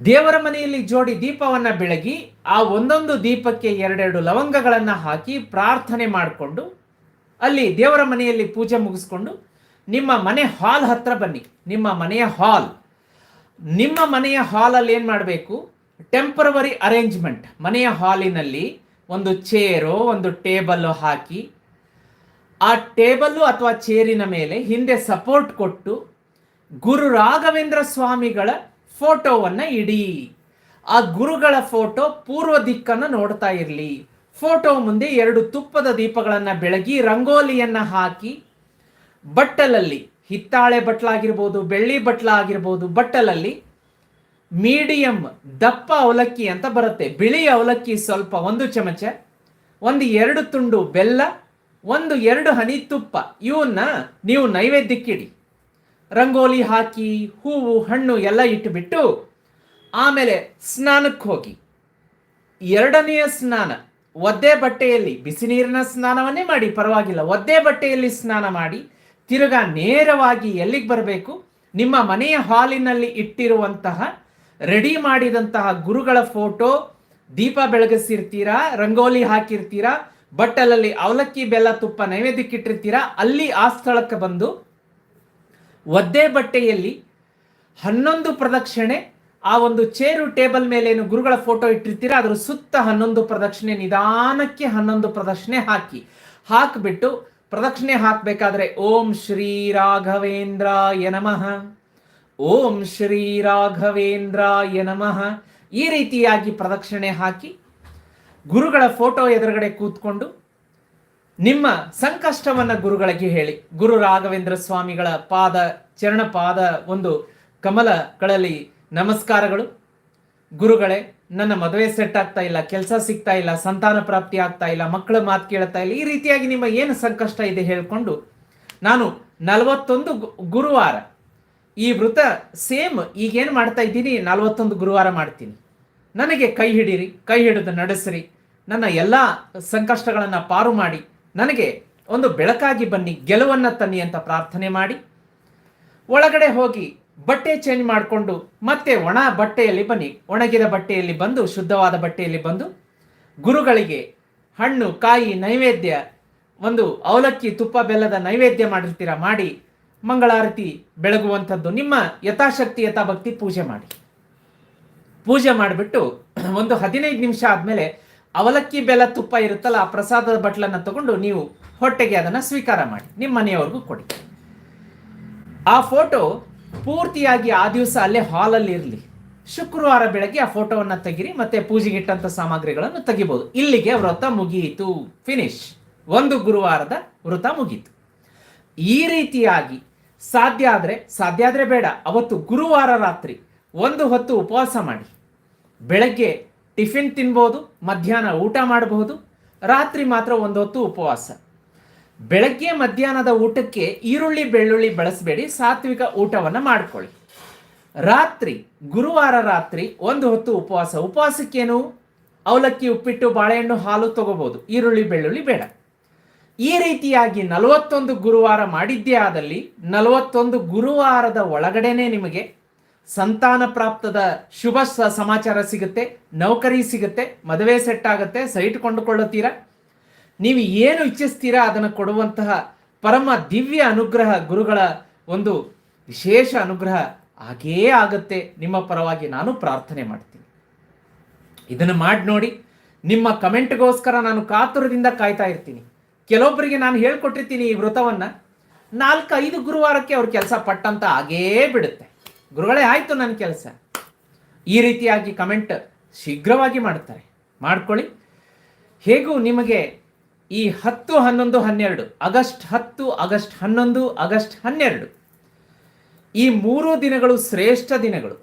Speaker 1: ದೇವರ ಮನೆಯಲ್ಲಿ ಜೋಡಿ ದೀಪವನ್ನ ಬೆಳಗಿ ಆ ಒಂದೊಂದು ದೀಪಕ್ಕೆ ಎರಡೆರಡು ಲವಂಗಗಳನ್ನು ಹಾಕಿ ಪ್ರಾರ್ಥನೆ ಮಾಡಿಕೊಂಡು ಅಲ್ಲಿ ದೇವರ ಮನೆಯಲ್ಲಿ ಪೂಜೆ ಮುಗಿಸ್ಕೊಂಡು ನಿಮ್ಮ ಮನೆ ಹಾಲ್ ಹತ್ರ ಬನ್ನಿ. ನಿಮ್ಮ ಮನೆಯ ಹಾಲ್. ನಿಮ್ಮ ಮನೆಯ ಹಾಲಲ್ಲಿ ಏನು ಮಾಡಬೇಕು? Temporary arrangement. ಮನೆಯ ಹಾಲಿನಲ್ಲಿ ಒಂದು ಚೇರು, ಒಂದು ಟೇಬಲ್ ಹಾಕಿ ಆ ಟೇಬಲ್ಲು ಅಥವಾ ಚೇರಿನ ಮೇಲೆ ಹಿಂದೆ ಸಪೋರ್ಟ್ ಕೊಟ್ಟು ಗುರು ರಾಘವೇಂದ್ರ ಸ್ವಾಮಿಗಳ ಫೋಟೋವನ್ನು ಇಡಿ. ಆ ಗುರುಗಳ ಫೋಟೋ ಪೂರ್ವ ದಿಕ್ಕನ್ನು ನೋಡ್ತಾ ಇರಲಿ. ಫೋಟೋ ಮುಂದೆ ಎರಡು ತುಪ್ಪದ ದೀಪಗಳನ್ನು ಬೆಳಗಿ ರಂಗೋಲಿಯನ್ನ ಹಾಕಿ ಬಟ್ಟಲಲ್ಲಿ, ಹಿತ್ತಾಳೆ ಬಟ್ಲಾಗಿರ್ಬೋದು, ಬೆಳ್ಳಿ ಬಟ್ಲಾಗಿರ್ಬೋದು, ಬಟ್ಟಲಲ್ಲಿ ಮೀಡಿಯಂ ದಪ್ಪ ಅವಲಕ್ಕಿ ಅಂತ ಬರುತ್ತೆ. ಬಿಳಿ ಅವಲಕ್ಕಿ ಸ್ವಲ್ಪ, ಒಂದು ಚಮಚ, ಒಂದು ಎರಡು ತುಂಡು ಬೆಲ್ಲ, ಒಂದು ಎರಡು ಹನಿ ತುಪ್ಪ. ಇವನ್ನ ನೀವು ನೈವೇದ್ಯಕ್ಕಿಡಿ. ರಂಗೋಲಿ ಹಾಕಿ ಹೂವು, ಹಣ್ಣು ಎಲ್ಲ ಇಟ್ಟುಬಿಟ್ಟು ಆಮೇಲೆ ಸ್ನಾನಕ್ಕೆ ಹೋಗಿ. ಎರಡನೆಯ ಸ್ನಾನ, ಒದ್ದೆ ಬಟ್ಟೆಯಲ್ಲಿ ಬಿಸಿ ನೀರಿನ ಸ್ನಾನವನ್ನೇ ಮಾಡಿ, ಪರವಾಗಿಲ್ಲ. ಒದ್ದೆ ಬಟ್ಟೆಯಲ್ಲಿ ಸ್ನಾನ ಮಾಡಿ, ತಿರುಗಾ ನೇರವಾಗಿ ಎಲ್ಲಿಗೆ ಬರಬೇಕು? ನಿಮ್ಮ ಮನೆಯ ಹಾಲಿನಲ್ಲಿ ಇಟ್ಟಿರುವಂತಹ, ರೆಡಿ ಮಾಡಿದಂತಹ ಗುರುಗಳ ಫೋಟೋ, ದೀಪ ಬೆಳಗಿಸಿರ್ತೀರಾ, ರಂಗೋಲಿ ಹಾಕಿರ್ತೀರಾ, ಬಟ್ಟಲಲ್ಲಿ ಅವಲಕ್ಕಿ ಬೆಲ್ಲ ತುಪ್ಪ ನೈವೇದ್ಯಕ್ಕೆ ಇಟ್ಟಿರ್ತೀರಾ, ಅಲ್ಲಿ ಆ ಸ್ಥಳಕ್ಕೆ ಬಂದು ಒದ್ದೆ ಬಟ್ಟೆಯಲ್ಲಿ ಹನ್ನೊಂದು ಪ್ರದಕ್ಷಿಣೆ, ಆ ಒಂದು ಚೇರು ಟೇಬಲ್ ಮೇಲೆ ಏನು ಗುರುಗಳ ಫೋಟೋ ಇಟ್ಟಿರ್ತೀರಾ, ಅದರ ಸುತ್ತ ಹನ್ನೊಂದು ಪ್ರದಕ್ಷಿಣೆ, ನಿಧಾನಕ್ಕೆ ಹನ್ನೊಂದು ಪ್ರದಕ್ಷಿಣೆ ಹಾಕಿ. ಹಾಕಿಬಿಟ್ಟು ಪ್ರದಕ್ಷಿಣೆ ಹಾಕಬೇಕಾದ್ರೆ ಓಂ ಶ್ರೀ ರಾಘವೇಂದ್ರಾಯ ನಮಃ. ಓಂ ಶ್ರೀ ರಾಘವೇಂದ್ರಾಯ ನಮಃ. ಈ ರೀತಿಯಾಗಿ ಪ್ರದಕ್ಷಿಣೆ ಹಾಕಿ ಗುರುಗಳ ಫೋಟೋ ಎದುರುಗಡೆ ಕೂತ್ಕೊಂಡು ನಿಮ್ಮ ಸಂಕಷ್ಟವನ್ನ ಗುರುಗಳಿಗೆ ಹೇಳಿ. ಗುರು ರಾಘವೇಂದ್ರ ಸ್ವಾಮಿಗಳ ಪಾದ, ಚರಣ ಪಾದ ಒಂದು ಕಮಲಗಳಲ್ಲಿ ನಮಸ್ಕಾರಗಳು. ಗುರುಗಳೇ, ನನ್ನ ಮದುವೆ ಸೆಟ್ ಆಗ್ತಾ ಇಲ್ಲ, ಕೆಲಸ ಸಿಗ್ತಾ ಇಲ್ಲ, ಸಂತಾನ ಪ್ರಾಪ್ತಿ ಆಗ್ತಾ ಇಲ್ಲ, ಮಕ್ಕಳ ಮಾತು ಕೇಳ್ತಾ ಇಲ್ಲ, ಈ ರೀತಿಯಾಗಿ ನಿಮ್ಮ ಏನು ಸಂಕಷ್ಟ ಇದೆ ಹೇಳ್ಕೊಂಡು ನಾನು ನಲವತ್ತೊಂದು ಗುರುವಾರ ಈ ವೃತ ಸೇಮ್ ಈಗೇನು ಮಾಡ್ತಾ ಇದ್ದೀನಿ, ನಲವತ್ತೊಂದು ಗುರುವಾರ ಮಾಡ್ತೀನಿ. ನನಗೆ ಕೈ ಹಿಡೀರಿ, ಕೈ ಹಿಡಿದು ನಡೆಸಿರಿ. ನನ್ನ ಎಲ್ಲ ಸಂಕಷ್ಟಗಳನ್ನು ಪಾರು ಮಾಡಿ ನನಗೆ ಒಂದು ಬೆಳಕಾಗಿ ಬನ್ನಿ, ಗೆಲುವನ್ನು ತನ್ನಿ ಅಂತ ಪ್ರಾರ್ಥನೆ ಮಾಡಿ. ಒಳಗಡೆ ಹೋಗಿ ಬಟ್ಟೆ ಚೇಂಜ್ ಮಾಡಿಕೊಂಡು ಮತ್ತೆ ಒಣ ಬಟ್ಟೆಯಲ್ಲಿ ಬನ್ನಿ. ಒಣಗಿದ ಬಟ್ಟೆಯಲ್ಲಿ ಬಂದು, ಶುದ್ಧವಾದ ಬಟ್ಟೆಯಲ್ಲಿ ಬಂದು ಗುರುಗಳಿಗೆ ಹಣ್ಣು, ಕಾಯಿ, ನೈವೇದ್ಯ, ಒಂದು ಅವಲಕ್ಕಿ, ತುಪ್ಪ, ಬೆಲ್ಲದ ನೈವೇದ್ಯ ಮಾಡಿರ್ತೀರ? ಮಾಡಿ ಮಂಗಳಾರತಿ ಬೆಳಗುವಂಥದ್ದು. ನಿಮ್ಮ ಯಥಾಶಕ್ತಿ, ಯಥಾಭಕ್ತಿ ಪೂಜೆ ಮಾಡಿ. ಪೂಜೆ ಮಾಡಿಬಿಟ್ಟು ಒಂದು ಹದಿನೈದು ನಿಮಿಷ ಆದಮೇಲೆ ಅವಲಕ್ಕಿ ಬೆಲ್ಲ ತುಪ್ಪ ಇರುತ್ತಲ್ಲ, ಆ ಪ್ರಸಾದದ ಬಟ್ಲನ್ನು ತಗೊಂಡು ನೀವು ಹೊಟ್ಟೆಗೆ ಅದನ್ನು ಸ್ವೀಕಾರ ಮಾಡಿ. ನಿಮ್ಮ ಮನೆಯವ್ರಿಗೂ ಕೊಡಿ. ಆ ಫೋಟೋ ಪೂರ್ತಿಯಾಗಿ ಆ ದಿವಸ ಅಲ್ಲೇ ಹಾಲಲ್ಲಿ ಇರಲಿ. ಶುಕ್ರವಾರ ಬೆಳಗ್ಗೆ ಆ ಫೋಟೋವನ್ನು ತೆಗಿರಿ, ಮತ್ತೆ ಪೂಜೆಗೆ ಇಟ್ಟಂಥ ಸಾಮಗ್ರಿಗಳನ್ನು ತೆಗಿಬೋದು. ಇಲ್ಲಿಗೆ ವ್ರತ ಮುಗಿಯಿತು ಫಿನಿಶ್ ಒಂದು ಗುರುವಾರದ ವ್ರತ ಮುಗೀತು. ಈ ರೀತಿಯಾಗಿ ಸಾಧ್ಯ ಆದರೆ ಸಾಧ್ಯ ಆದರೆ ಬೇಡ, ಅವತ್ತು ಗುರುವಾರ ರಾತ್ರಿ ಒಂದು ಹೊತ್ತು ಉಪವಾಸ ಮಾಡಿ. ಬೆಳಗ್ಗೆ ಟಿಫಿನ್ ತಿನ್ಬೋದು, ಮಧ್ಯಾಹ್ನ ಊಟ ಮಾಡಬಹುದು, ರಾತ್ರಿ ಮಾತ್ರ ಒಂದು ಹೊತ್ತು ಉಪವಾಸ. ಬೆಳಗ್ಗೆ ಮಧ್ಯಾಹ್ನದ ಊಟಕ್ಕೆ ಈರುಳ್ಳಿ, ಬೆಳ್ಳುಳ್ಳಿ ಬಳಸಬೇಡಿ, ಸಾತ್ವಿಕ ಊಟವನ್ನು ಮಾಡ್ಕೊಳ್ಳಿ. ರಾತ್ರಿ, ಗುರುವಾರ ರಾತ್ರಿ ಒಂದು ಹೊತ್ತು ಉಪವಾಸ. ಉಪವಾಸಕ್ಕೇನು? ಅವಲಕ್ಕಿ, ಉಪ್ಪಿಟ್ಟು, ಬಾಳೆಹಣ್ಣು, ಹಾಲು ತಗೋಬಹುದು ಈರುಳ್ಳಿ, ಬೆಳ್ಳುಳ್ಳಿ ಬೇಡ. ಈ ರೀತಿಯಾಗಿ ನಲವತ್ತೊಂದು ಗುರುವಾರ ಮಾಡಿದ್ದೇ ಆದಲ್ಲಿ ನಲವತ್ತೊಂದು ಗುರುವಾರದ ಒಳಗಡೆನೆ ನಿಮಗೆ ಸಂತಾನ ಪ್ರಾಪ್ತದ ಶುಭ ಸಮಾಚಾರ ಸಿಗುತ್ತೆ, ನೌಕರಿ ಸಿಗುತ್ತೆ, ಮದುವೆ ಸೆಟ್ ಆಗುತ್ತೆ, ಸೈಟ್ ಕೊಂಡುಕೊಳ್ಳುತ್ತೀರಾ? ನೀವು ಏನು ಇಚ್ಛಿಸ್ತೀರಾ ಅದನ್ನು ಕೊಡುವಂತಹ ಪರಮ ದಿವ್ಯ ಅನುಗ್ರಹ ಗುರುಗಳ ಒಂದು ವಿಶೇಷ ಅನುಗ್ರಹ ಆಗೇ ಆಗುತ್ತೆ. ನಿಮ್ಮ ಪರವಾಗಿ ನಾನು ಪ್ರಾರ್ಥನೆ ಮಾಡ್ತೀನಿ. ಇದನ್ನು ಮಾಡಿ ನೋಡಿ, ನಿಮ್ಮ ಕಮೆಂಟ್ಗೋಸ್ಕರ ನಾನು ಕಾತುರದಿಂದ ಕಾಯ್ತಾ ಇರ್ತೀನಿ. ಕೆಲವೊಬ್ಬರಿಗೆ ನಾನು ಹೇಳ್ಕೊಟ್ಟಿರ್ತೀನಿ ಈ ವ್ರತವನ್ನು. ನಾಲ್ಕು ಐದು ಗುರುವಾರಕ್ಕೆ ಅವ್ರ ಕೆಲಸ ಪಟ್ಟಂತ ಆಗೇ ಬಿಡುತ್ತೆ. ಗುರುಗಳೇ, ಆಯಿತು ನನ್ನ ಕೆಲಸ. ಈ ರೀತಿಯಾಗಿ ಕಮೆಂಟ್ ಶೀಘ್ರವಾಗಿ ಮಾಡ್ತಾರೆ. ಮಾಡ್ಕೊಳ್ಳಿ. ಹೇಗೂ ನಿಮಗೆ ಈ ಹತ್ತು ಹನ್ನೊಂದು ಹನ್ನೆರಡು, ಆಗಸ್ಟ್ ಹತ್ತು, ಆಗಸ್ಟ್ ಹನ್ನೊಂದು, ಆಗಸ್ಟ್ ಹನ್ನೆರಡು, ಈ ಮೂರು ದಿನಗಳು ಶ್ರೇಷ್ಠ ದಿನಗಳು.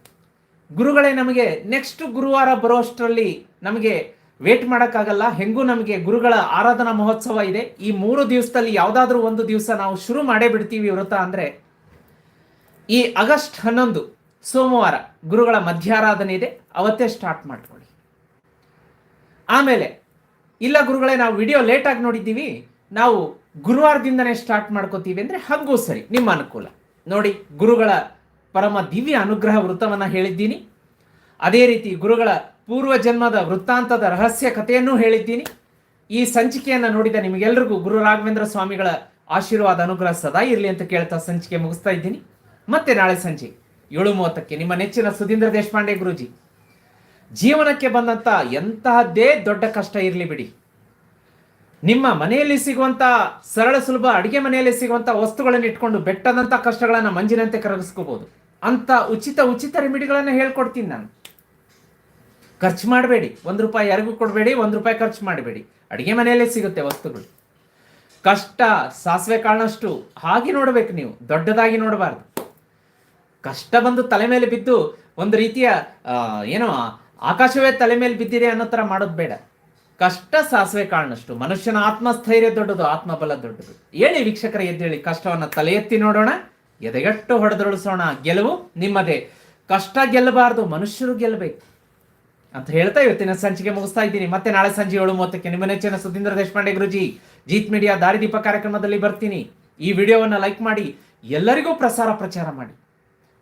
Speaker 1: ಗುರುಗಳೇ, ನಮಗೆ ನೆಕ್ಸ್ಟ್ ಗುರುವಾರ ಬರೋಷ್ಟರಲ್ಲಿ ನಮಗೆ ವೇಟ್ ಮಾಡೋಕ್ಕಾಗಲ್ಲ. ಹೆಂಗೂ ನಮಗೆ ಗುರುಗಳ ಆರಾಧನಾ ಮಹೋತ್ಸವ ಇದೆ. ಈ ಮೂರು ದಿವಸದಲ್ಲಿ ಯಾವುದಾದ್ರೂ ಒಂದು ದಿವಸ ನಾವು ಶುರು ಮಾಡೇ ಬಿಡ್ತೀವಿ ವ್ರತ ಅಂದರೆ ಈ ಆಗಸ್ಟ್ ಹನ್ನೊಂದು ಸೋಮವಾರ ಗುರುಗಳ ಮಧ್ಯಾರಾಧನೆ ಇದೆ. ಅವತ್ತೇ ಸ್ಟಾರ್ಟ್ ಮಾಡ್ಕೊಳ್ಳಿ. ಆಮೇಲೆ, ಇಲ್ಲ ಗುರುಗಳೇ, ನಾವು ವಿಡಿಯೋ ಲೇಟಾಗಿ ನೋಡಿದ್ದೀವಿ. ನಾವು ಗುರುವಾರದಿಂದನೇ ಸ್ಟಾರ್ಟ್ ಮಾಡ್ಕೋತೀವಿ ಅಂದರೆ ಹಾಗೂ ಸರಿ, ನಿಮ್ಮ ಅನುಕೂಲ. ನೋಡಿ, ಗುರುಗಳ ಪರಮ ದಿವ್ಯ ಅನುಗ್ರಹ ವೃತ್ತವನ್ನು ಹೇಳಿದ್ದೀನಿ. ಅದೇ ರೀತಿ ಗುರುಗಳ ಪೂರ್ವ ಜನ್ಮದ ವೃತ್ತಾಂತದ ರಹಸ್ಯ ಕಥೆಯನ್ನು ಹೇಳಿದ್ದೀನಿ. ಈ ಸಂಚಿಕೆಯನ್ನು ನೋಡಿದ ನಿಮಗೆಲ್ಲರಿಗೂ ಗುರು ರಾಘವೇಂದ್ರ ಸ್ವಾಮಿಗಳ ಆಶೀರ್ವಾದ, ಅನುಗ್ರಹ ಸದಾ ಇರಲಿ ಅಂತ ಕೇಳ್ತಾ ಸಂಚಿಕೆ ಮುಗಿಸ್ತಾ ಇದ್ದೀನಿ. ಮತ್ತೆ ನಾಳೆ ಸಂಜೆ ಏಳು ಮೂವತ್ತಕ್ಕೆ ನಿಮ್ಮ ನೆಚ್ಚಿನ ಸುಧೀಂದ್ರ ದೇಶಪಾಂಡೆ ಗುರುಜಿ. ಜೀವನಕ್ಕೆ ಬಂದಂತ ಎಂತಹದ್ದೇ ದೊಡ್ಡ ಕಷ್ಟ ಇರಲಿ ಬಿಡಿ. ನಿಮ್ಮ ಮನೆಯಲ್ಲಿ ಸಿಗುವಂತ ಸರಳ ಸುಲಭ ಅಡಿಗೆ ಮನೆಯಲ್ಲಿ ಸಿಗುವಂತ ವಸ್ತುಗಳನ್ನು ಇಟ್ಕೊಂಡು ಬೆಟ್ಟದಂತ ಕಷ್ಟಗಳನ್ನು ಮಂಜಿನಂತೆ ಕರಗಿಸ್ಕೋಬಹುದು. ಅಂತ ಉಚಿತ ಉಚಿತ ರೆಮಿಡಿಗಳನ್ನು ಹೇಳ್ಕೊಡ್ತೀನಿ ನಾನು. ಖರ್ಚು ಮಾಡಬೇಡಿ, ಒಂದು ರೂಪಾಯಿ ಯಾರಿಗೂ ಕೊಡಬೇಡಿ, ಒಂದು ರೂಪಾಯಿ ಖರ್ಚು ಮಾಡಬೇಡಿ. ಅಡಿಗೆ ಮನೆಯಲ್ಲೇ ಸಿಗುತ್ತೆ ವಸ್ತುಗಳು. ಕಷ್ಟ, ಸಾಸಿವೆ ಕಾಳನಷ್ಟು ಹಾಗೆ ನೋಡಬೇಕು ನೀವು, ದೊಡ್ಡದಾಗಿ ನೋಡಬಾರ್ದು. ಕಷ್ಟ ಬಂದು ತಲೆ ಮೇಲೆ ಬಿದ್ದು ಒಂದು ರೀತಿಯ ಏನೋ ಆಕಾಶವೇ ತಲೆ ಮೇಲೆ ಬಿದ್ದಿದೆ ಅನ್ನೋ ಥರ ಮಾಡೋದು ಬೇಡ. ಕಷ್ಟ ಸಾಸಿವೆ ಕಾಣಷ್ಟು ಮನುಷ್ಯನ ಆತ್ಮಸ್ಥೈರ್ಯ ದೊಡ್ಡದು, ಆತ್ಮಬಲ ದೊಡ್ಡದು. ಹೇಳಿ ವೀಕ್ಷಕರ, ಎದ್ದೇಳಿ. ಕಷ್ಟವನ್ನ ತಲೆ ಎತ್ತಿ ನೋಡೋಣ, ಎದೆಗಟ್ಟು ಹೊಡೆದೊಳಿಸೋಣ ಗೆಲುವು ನಿಮ್ಮದೇ. ಕಷ್ಟ ಗೆಲ್ಲಬಾರ್ದು, ಮನುಷ್ಯರು ಗೆಲ್ಲಬೇಕು. ಅಂತ ಹೇಳ್ತಾ ಇವತ್ತಿನ ಸಂಚಿಕೆ ಮುಗಿಸ್ತಾ ಇದ್ದೀನಿ. ಮತ್ತೆ ನಾಳೆ ಸಂಜೆ ಏಳು ಮೂವತ್ತಕ್ಕೆ ನಿಮ್ಮ ನೆಚ್ಚಿನ ಸುಧೀಂದ್ರ ದೇಶಪಾಂಡೆ ಗುರುಜಿ, ಜೀತ್ ಮೀಡಿಯಾ ದಾರಿದೀಪ ಕಾರ್ಯಕ್ರಮದಲ್ಲಿ ಬರ್ತೀನಿ. ಈ ವಿಡಿಯೋವನ್ನು ಲೈಕ್ ಮಾಡಿ, ಎಲ್ಲರಿಗೂ ಪ್ರಸಾರ ಪ್ರಚಾರ ಮಾಡಿ.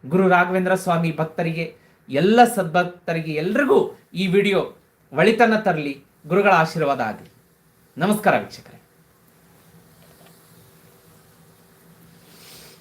Speaker 1: ಗುರು ರಾಘವೇಂದ್ರ ಸ್ವಾಮಿ ಭಕ್ತರಿಗೆ, ಎಲ್ಲ ಸದ್ಭಕ್ತರಿಗೆ ಎಲ್ರಿಗೂ ಈ ವಿಡಿಯೋ ಒಳಿತನ ತರಲಿ. ಗುರುಗಳ ಆಶೀರ್ವಾದ ಆಗಲಿ. ನಮಸ್ಕಾರ ವೀಕ್ಷಕರೇ.